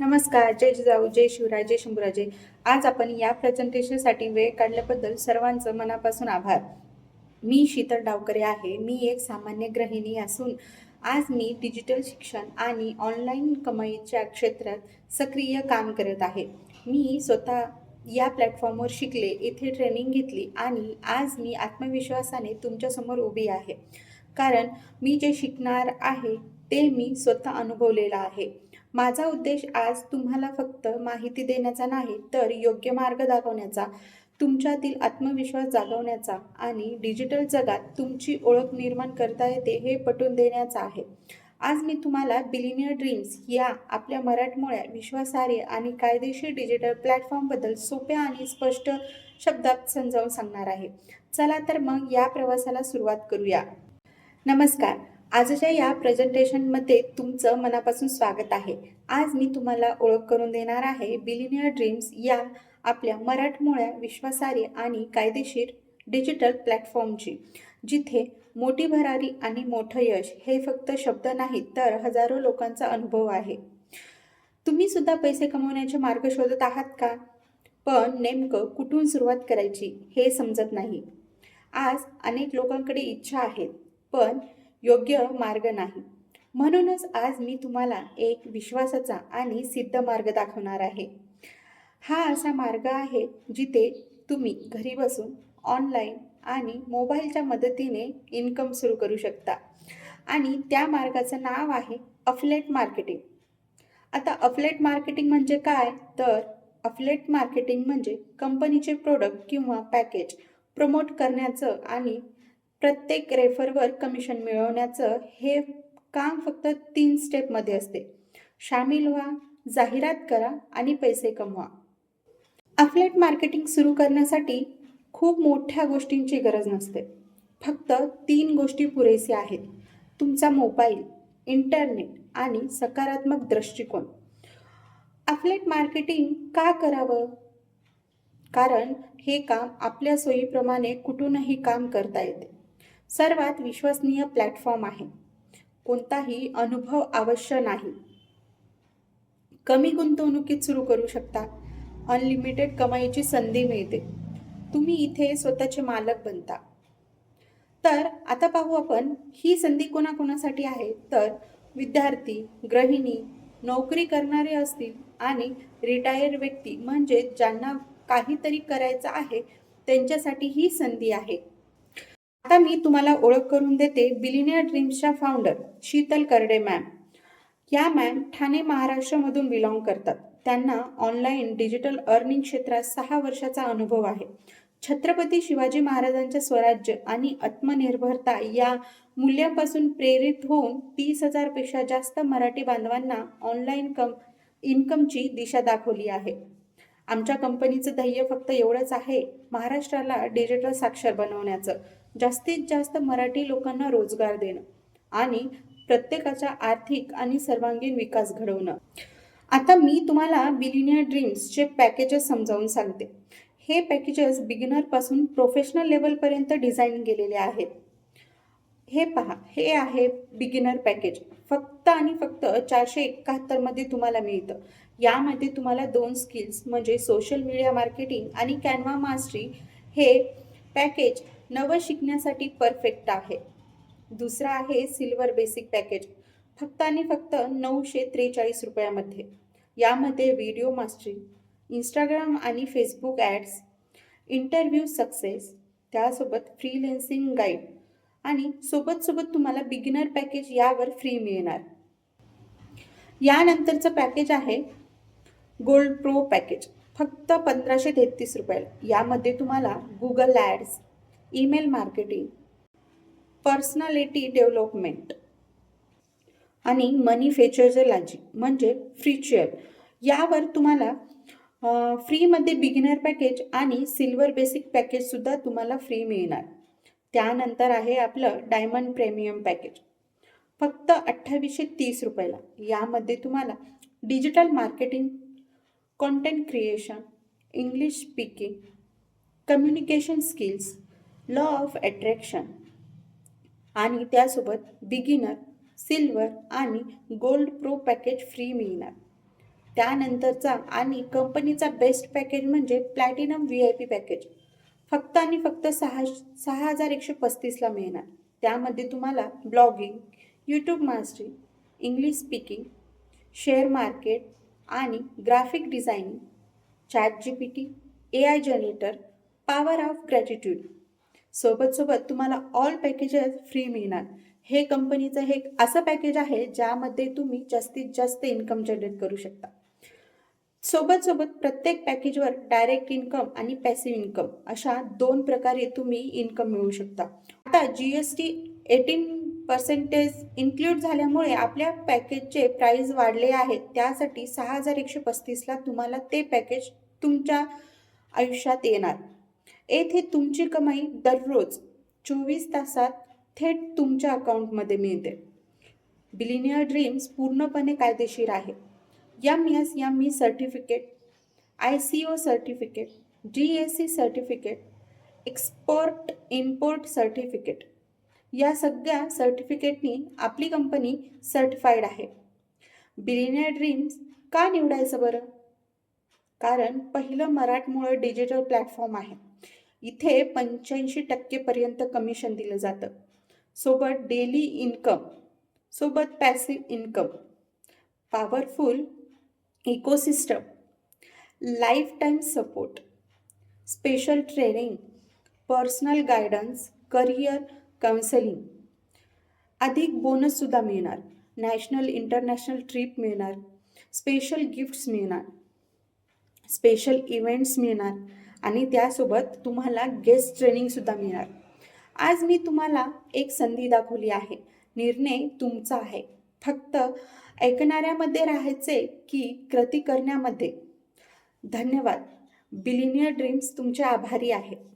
नमस्कार जय जिजाऊ जय शिवराय जय शंभूराजे. आज आपण या प्रेझेंटेशनसाठी वेळ काढल्याबद्दल सर्वांचं मनापासून आभार. मी शीतल डावकरे आहे. मी एक सामान्य गृहिणी असून आज मी डिजिटल शिक्षण आणि ऑनलाईन कमाईच्या क्षेत्रात सक्रिय काम करत आहे. मी स्वतः या प्लॅटफॉर्मवर शिकले इथे ट्रेनिंग घेतली आणि आज मी आत्मविश्वासाने तुमच्यासमोर उभी आहे. कारण मी जे शिकणार आहे ते मी स्वतः अनुभवलेलं आहे. माझा उद्देश आज तुम्हाला फक्त माहिती देण्याचा नाही तर योग्य मार्ग दाखवण्याचा तुमच्यातील आत्मविश्वास जागवण्याचा आणि डिजिटल जगात तुमची ओळख निर्माण करता येते हे पटवून देण्याचा आहे. आज मी तुम्हाला बिलिनियर ड्रीम्स या आपल्या मराठमोळ्या विश्वासार्ह आणि कायदेशीर डिजिटल प्लॅटफॉर्मबद्दल सोप्या आणि स्पष्ट शब्दात समजावून सांगणार आहे. चला तर मग या प्रवासाला सुरुवात करूया. नमस्कार. आजच्या या प्रेझेंटेशनमध्ये तुमचं मनापासून स्वागत आहे. आज मी तुम्हाला ओळख करून देणार आहे बिलिनियर ड्रीम्स या आपल्या मराठमोळ्या विश्वासार्ह आणि कायदेशीर डिजिटल प्लॅटफॉर्मची जिथे मोठी भरारी आणि मोठं यश हे फक्त शब्द नाहीत तर हजारो लोकांचा अनुभव आहे. तुम्ही सुद्धा पैसे कमवण्याचे मार्ग शोधत आहात का? पण नेमकं कुठून सुरुवात करायची हे समजत नाही. आज अनेक लोकांकडे इच्छा आहेत पण योग्य मार्ग नाही. म्हणूनच आज मी तुम्हाला एक विश्वासाचा आणि सिद्ध मार्ग दाखवणार आहे. हा असा मार्ग आहे जिथे तुम्ही घरी बसून ऑनलाईन आणि मोबाईलच्या मदतीने इन्कम सुरू करू शकता. आणि त्या मार्गाचं नाव आहे अफलेट मार्केटिंग आता अफलेट मार्केटिंग म्हणजे काय? तर अफलेट मार्केटिंग म्हणजे कंपनीचे प्रोडक्ट किंवा पॅकेज प्रमोट करण्याचं आणि प्रत्येक रेफरवर कमिशन मिळवण्याचं हे काम फक्त तीन स्टेपमध्ये असते. सामील व्हा जाहिरात करा आणि पैसे कमवा. अफलेट मार्केटिंग सुरू करण्यासाठी खूप मोठ्या गोष्टींची गरज नसते. फक्त तीन गोष्टी पुरेसे आहेत. तुमचा मोबाईल इंटरनेट आणि सकारात्मक दृष्टिकोन. अफलेट मार्केटिंग का करावं? कारण हे काम आपल्या सोयीप्रमाणे कुठूनही काम करता येते. सर्वात विश्वसनीय प्लॅटफॉर्म आहे. कोणताही अनुभव आवश्यक नाही. कमी गुंतवणुकीत सुरू करू शकता. अनलिमिटेड कमाईची संधी मिळते. तुम्ही इथे स्वतःचे मालक बनता. तर आता पाहू आपण ही संधी कोणाकोणासाठी आहे? तर विद्यार्थी गृहिणी नोकरी करणारे असतील आणि रिटायर व्यक्ती म्हणजे ज्यांना काहीतरी करायचं आहे त्यांच्यासाठी ही संधी आहे. आता मी तुम्हाला ओळख करून देते बिलिनियर ड्रीम्सच्या फाउंडर शीतल करडे मॅम या मॅम ठाणे महाराष्ट्रामधून बिलॉंग करतात. त्यांना ऑनलाईन डिजिटल अर्निंग क्षेत्रात सहा वर्षाचा अनुभव आहे. छत्रपती शिवाजी महाराजांच्या स्वराज्य आणि आत्मनिर्भरता या मूल्यापासून प्रेरित होऊन तीस हजारपेक्षा जास्त मराठी बांधवांना ऑनलाईन कम इन्कमची दिशा दाखवली आहे. आमच्या कंपनीचं ध्येय फक्त एवढंच आहे महाराष्ट्राला डिजिटल साक्षर बनवण्याचं. जास्तीत जास्त मराठी लोकांना रोजगार देणं आणि प्रत्येकाचा आर्थिक आणि सर्वांगीण विकास घडवणं. आता मी तुम्हाला बिलिनियर ड्रीम्सचे पॅकेजेस समजावून सांगते. हे पॅकेजेस बिगिनरपासून प्रोफेशनल लेवलपर्यंत डिझाईन केलेले आहेत. हे पहा हे आहे बिगिनर पॅकेज फक्त आणि फक्त चारशे एकाहत्तरमध्ये तुम्हाला मिळतं. यामध्ये तुम्हाला दोन स्किल्स म्हणजे सोशल मीडिया मार्केटिंग आणि कॅनवा मास्टरी हे पॅकेज नवं शिकण्यासाठी परफेक्ट आहे. दुसरा आहे सिल्वर बेसिक पॅकेज फक्त आणि फक्त नऊशे त्रेचाळीस रुपयामध्ये. यामध्ये व्हिडिओ मास्टरी इंस्टाग्राम आणि फेसबुक ॲड्स इंटरव्ह्यू सक्सेस त्यासोबत फ्रीलेन्सिंग गाईड आणि सोबत सोबत तुम्हाला बिगिनर पॅकेज यावर फ्री मिळणार. यानंतरचं पॅकेज आहे गोल्ड प्रो पॅकेज फक्त पंधराशे तेहतीस रुपयाला यामध्ये तुम्हाला Google ads email marketing personality development आणि मनी फेचर्जलॉजी म्हणजे फ्रीच्युअल यावर तुम्हाला फ्रीमध्ये बिगिनर पॅकेज आणि सिल्वर बेसिक पॅकेजसुद्धा तुम्हाला फ्री मिळणार. त्यानंतर आहे आपलं डायमंड प्रेमियम पॅकेज. फक्त अठ्ठावीसशे तीस रुपयाला. यामध्ये तुम्हाला digital marketing content creation English speaking communication skills law of attraction आणि त्यासोबत बिगिनर सिल्वर आणि गोल्ड प्रो पॅकेज फ्री मिळणार. त्यानंतरचा आणि कंपनीचा बेस्ट पॅकेज म्हणजे platinum V I P package फक्त आणि फक्त सहा सहा हजार एकशे पस्तीसला मिळणार. त्यामध्ये तुम्हाला blogging YouTube mastery English speaking share market आणि graphic designing chat G P T A I generator power of gratitude सोबत सोबत तुम्हाला ऑल पॅकेजेस फ्री मिळणार. हे कंपनीचं हे एक असं पॅकेज आहे ज्यामध्ये तुम्ही जास्तीत जास्त इन्कम जनरेट करू शकता. सोबत सोबत प्रत्येक पॅकेजवर डायरेक्ट इन्कम आणि पॅसिव्ह इन्कम अशा दोन प्रकारे तुम्ही इन्कम मिळवू शकता. आता G S T eighteen percentage include झाल्यामुळे आपल्या पॅकेजचे प्राईज वाढले आहेत त्यासाठी सहा हजार एकशे पस्तीसला तुम्हाला ते पॅकेज तुमच्या आयुष्यात येणार. येथे तुमची कमाई दररोज चोवीस तासात थेट तुमच्या अकाउंटमध्ये मिळते. बिलिनियर ड्रीम्स पूर्णपणे कायदेशीर आहे. M S M E certificate I C O certificate G S C certificate export import certificate या सगळ्या सर्टिफिकेटनी आपली कंपनी सर्टिफाईड आहे. बिलिनियर ड्रीम्स का निवडायचं बरं? कारण पहिलं मराठमोळं डिजिटल प्लॅटफॉर्म आहे. इथे पंच्याऐंशी टक्केपर्यंत कमिशन दिलं जातं. सोबत डेली इन्कम सोबत passive income powerful ecosystem life time support special training personal guidance career counselling अधिक बोनससुद्धा मिळणार. नॅशनल इंटरनॅशनल ट्रिप मिळणार. स्पेशल गिफ्ट्स मिळणार. स्पेशल इव्हेंट्स मिळणार आणि त्यासोबत तुम्हाला गेस्ट ट्रेनिंगसुद्धा मिळणार. आज मी तुम्हाला एक संधी दाखवली आहे. निर्णय तुमचा आहे. फक्त ऐकणाऱ्यामध्ये राहायचे की कृती करण्यामध्ये. धन्यवाद. बिलिनियर ड्रीम्स तुमचे आभारी आहे.